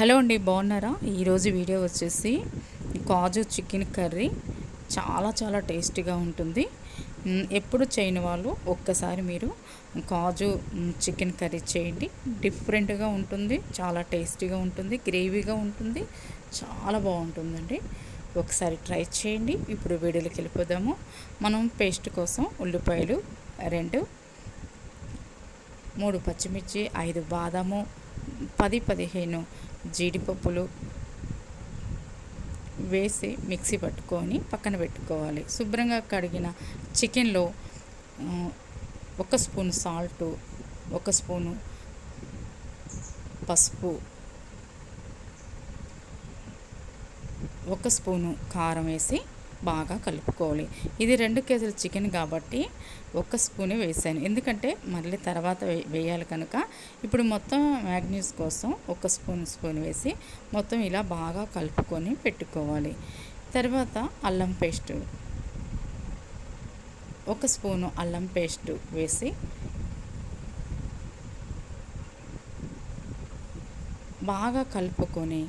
Hello అండి బాగున్నారా? ఈరోజు వీడియో వచ్చేసి కాజు చికెన్ కర్రీ. చాలా చాలా టేస్టీగా ఉంటుంది. ఎప్పుడు చేయని వాళ్ళు ఒక్కసారి మీరు కాజు చికెన్ కర్రీ చేయండి. డిఫరెంట్గా ఉంటుంది చాలా టేస్టీగా ఉంటుంది గ్రేవీగా ఉంటుంది చాలా బాగుంటుందండి. ఒకసారి ట్రై చేయండి. ఇప్పుడు వీడియోలోకి వెళ్ళిపోదాము. మనం పేస్ట్ కోసం ఉల్లిపాయలు రెండు మూడు పచ్చిమిర్చి ఐదు బాదాము పది పదిహేను జీడిపప్పులు వేసి మిక్సీ పట్టుకొని పక్కన పెట్టుకోవాలి. శుభ్రంగా కడిగిన చికెన్లో ఒక స్పూన్ సాల్టు ఒక స్పూను పసుపు ఒక స్పూను కారం వేసి బాగా కలుపుకోవాలి. ఇది రెండు కేజీల చికెన్ కాబట్టి ఒక స్పూనే వేసాను. ఎందుకంటే మళ్ళీ తర్వాత వేయాలి కనుక. ఇప్పుడు మొత్తం మ్యాగ్నీస్ కోసం ఒక స్పూన్ స్పూన్ వేసి మొత్తం ఇలా బాగా కలుపుకొని పెట్టుకోవాలి. తర్వాత అల్లం పేస్ట్. ఒక స్పూను అల్లం పేస్ట్ వేసి బాగా కలుపుకొని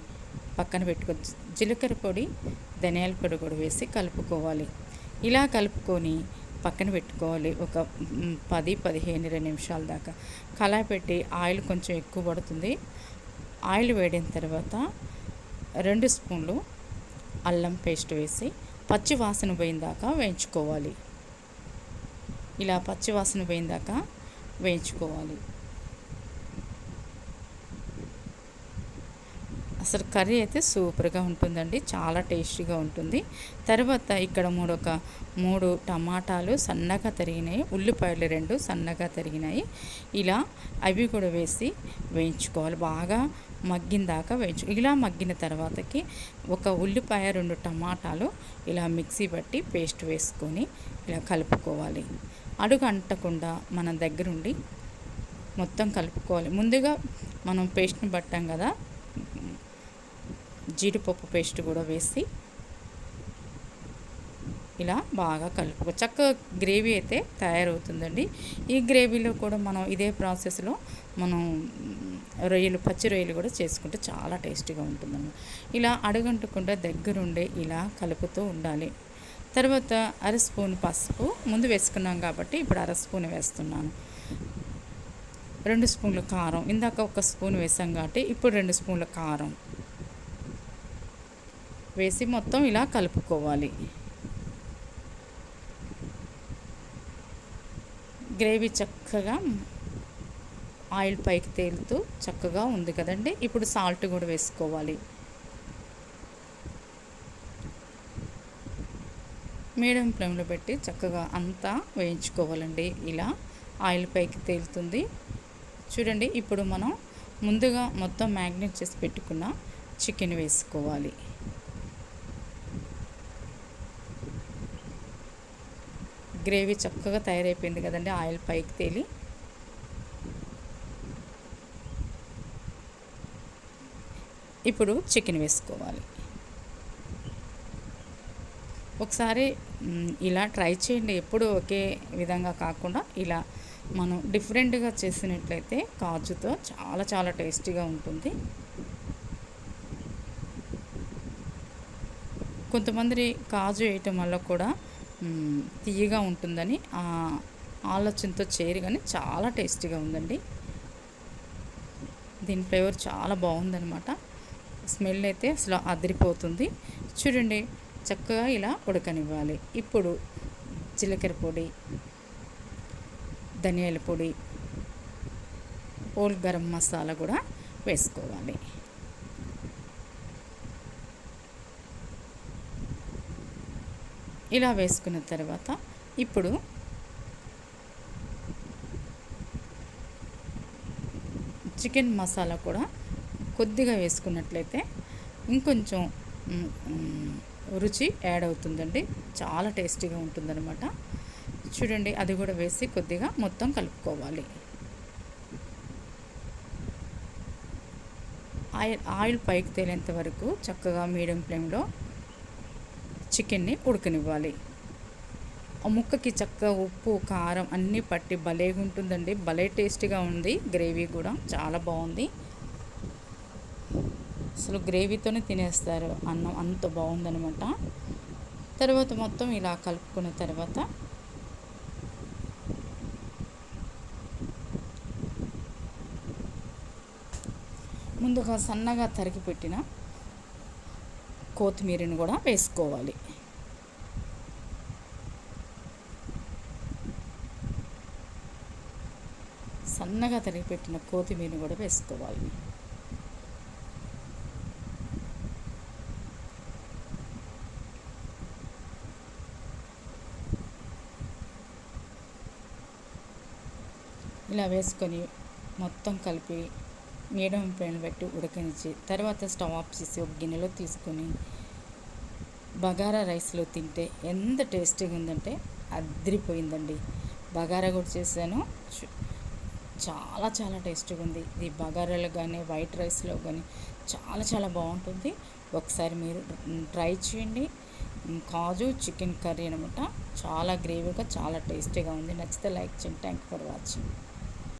పక్కన పెట్టుకోవచ్చు జీలకర్ర పొడి ధనియాల పొడి కూడా వేసి కలుపుకోవాలి. ఇలా కలుపుకొని పక్కన పెట్టుకోవాలి. ఒక పది పదిహేను ఇరవై నిమిషాల దాకా. కళాయి పెట్టి ఆయిల్ కొంచెం ఎక్కువ పడుతుంది. ఆయిల్ వేడిన తర్వాత రెండు స్పూన్లు అల్లం పేస్ట్ వేసి పచ్చి వాసన పోయిన దాకా వేయించుకోవాలి. ఇలా పచ్చి వాసన పోయిన దాకా వేయించుకోవాలి. అసలు కర్రీ అయితే సూపర్గా ఉంటుందండి చాలా టేస్టీగా ఉంటుంది. తర్వాత ఇక్కడ మూడు ఒక మూడు టమాటాలు సన్నగా తరిగినాయి ఉల్లిపాయలు రెండు సన్నగా తరిగినాయి. ఇలా అవి కూడా వేసి వేయించుకోవాలి బాగా మగ్గిన దాకా వేయించు ఇలా మగ్గిన తర్వాతకి ఒక ఉల్లిపాయ రెండు టమాటాలు ఇలా మిక్సీ పట్టి పేస్ట్ వేసుకొని ఇలా కలుపుకోవాలి. అడుగు అంటకుండా మన దగ్గరుండి మొత్తం కలుపుకోవాలి. ముందుగా మనం పేస్ట్ని పట్టాం కదా జీడిపప్పు పేస్ట్ కూడా వేసి ఇలా బాగా కలుపుకో చక్కగా గ్రేవీ అయితే తయారవుతుందండి. ఈ గ్రేవీలో కూడా మనం ఇదే ప్రాసెస్లో మనం రొయ్యలు పచ్చి రొయ్యలు కూడా చేసుకుంటే చాలా టేస్టీగా ఉంటుందండి. ఇలా అడగంటకుండా దగ్గరుండే ఇలా కలుపుతూ ఉండాలి. తర్వాత అర స్పూన్ పసుపు ముందు వేసుకున్నాం కాబట్టి ఇప్పుడు అర స్పూన్ వేస్తున్నాను. రెండు స్పూన్ల కారం ఇందాక ఒక స్పూన్ వేసాం కాబట్టి ఇప్పుడు రెండు స్పూన్ల కారం. వేసి మొత్తం ఇలా కలుపుకోవాలి. గ్రేవీ చక్కగా ఆయిల్ పైకి తేలుతూ చక్కగా ఉంది కదండి. ఇప్పుడు సాల్ట్ కూడా వేసుకోవాలి. మీడియం ఫ్లేమ్లో పెట్టి చక్కగా అంతా వేయించుకోవాలండి. ఇలా ఆయిల్ పైకి తేలుతుంది. చూడండి ఇప్పుడు మనం ముందుగా మొత్తం మ్యాగ్నేట్ చేసి పెట్టుకున్న చికెన్ వేసుకోవాలి. గ్రేవీ చక్కగా తయారైపోయింది కదండి ఆయిల్ పైకి తేలి. ఇప్పుడు చికెన్ వేసుకోవాలి. ఒకసారి ఇలా ట్రై చేయండి. ఎప్పుడు ఒకే విధంగా కాకుండా ఇలా మనం డిఫరెంట్గా చేసినట్లయితే కాజుతో చాలా చాలా టేస్టీగా ఉంటుంది. కొంతమంది కాజు వేయటం వల్ల కూడా తీయగా ఉంటుందని ఆలోచనతో చేరు కానీ చాలా టేస్టీగా ఉందండి. దీని ఫ్లేవర్ చాలా బాగుందనమాట స్మెల్ అయితే అసలు అదిరిపోతుంది. చూడండి చక్కగా ఇలా ఉడకనివ్వాలి. ఇప్పుడు జీలకర్ర పొడి ధనియాల పొడి ఓల్ గరం మసాలా కూడా వేసుకోవాలి. ఇలా వేసుకున్న తర్వాత ఇప్పుడు చికెన్ మసాలా కూడా కొద్దిగా వేసుకున్నట్లయితే ఇంకొంచెం రుచి యాడ్ అవుతుందండి. చాలా టేస్టీగా ఉంటుందన్నమాట. చూడండి అది కూడా వేసి కొద్దిగా మొత్తం కలుపుకోవాలి. ఆయిల్ ఆయిల్ పైకి తేలేంత వరకు చక్కగా మీడియం ఫ్లేమ్లో చికెన్ని ఉడకనివ్వాలి. ఆ ముక్కకి చక్కగా ఉప్పు కారం అన్నీ పట్టి భలేగా ఉంటుందండి. భలే టేస్టీగా ఉంది. గ్రేవీ కూడా చాలా బాగుంది. అసలు గ్రేవీతోనే తినేస్తారు. అన్నం అంత బాగుందనమాట తర్వాత మొత్తం ఇలా కలుపుకున్న తర్వాత ముందుగా సన్నగా తరిగి పెట్టిన కొత్తిమీరని కూడా వేసుకోవాలి. సన్నగా తరిగి పెట్టిన కొత్తిమీరని కూడా వేసుకోవాలి. ఇలా వేసుకొని మొత్తం కలిపి మీడియం ఫ్లేమ్ పెట్టి ఉడకనిచ్చి తర్వాత స్టవ్ ఆఫ్ చేసి ఒక గిన్నెలో తీసుకొని బగారా రైస్లో తింటే ఎంత టేస్టీగా ఉందంటే అద్రిపోయిందండి. బగారా కూడా చేశాను. చాలా చాలా టేస్టీగా ఉంది. ఇది బగారాలో కానీ వైట్ రైస్లో కానీ చాలా చాలా బాగుంటుంది. ఒకసారి మీరు ట్రై చేయండి. కాజు చికెన్ కర్రీ అనమాట చాలా గ్రేవీగా చాలా టేస్టీగా ఉంది. నచ్చితే లైక్ చేయండి. Thank for watching.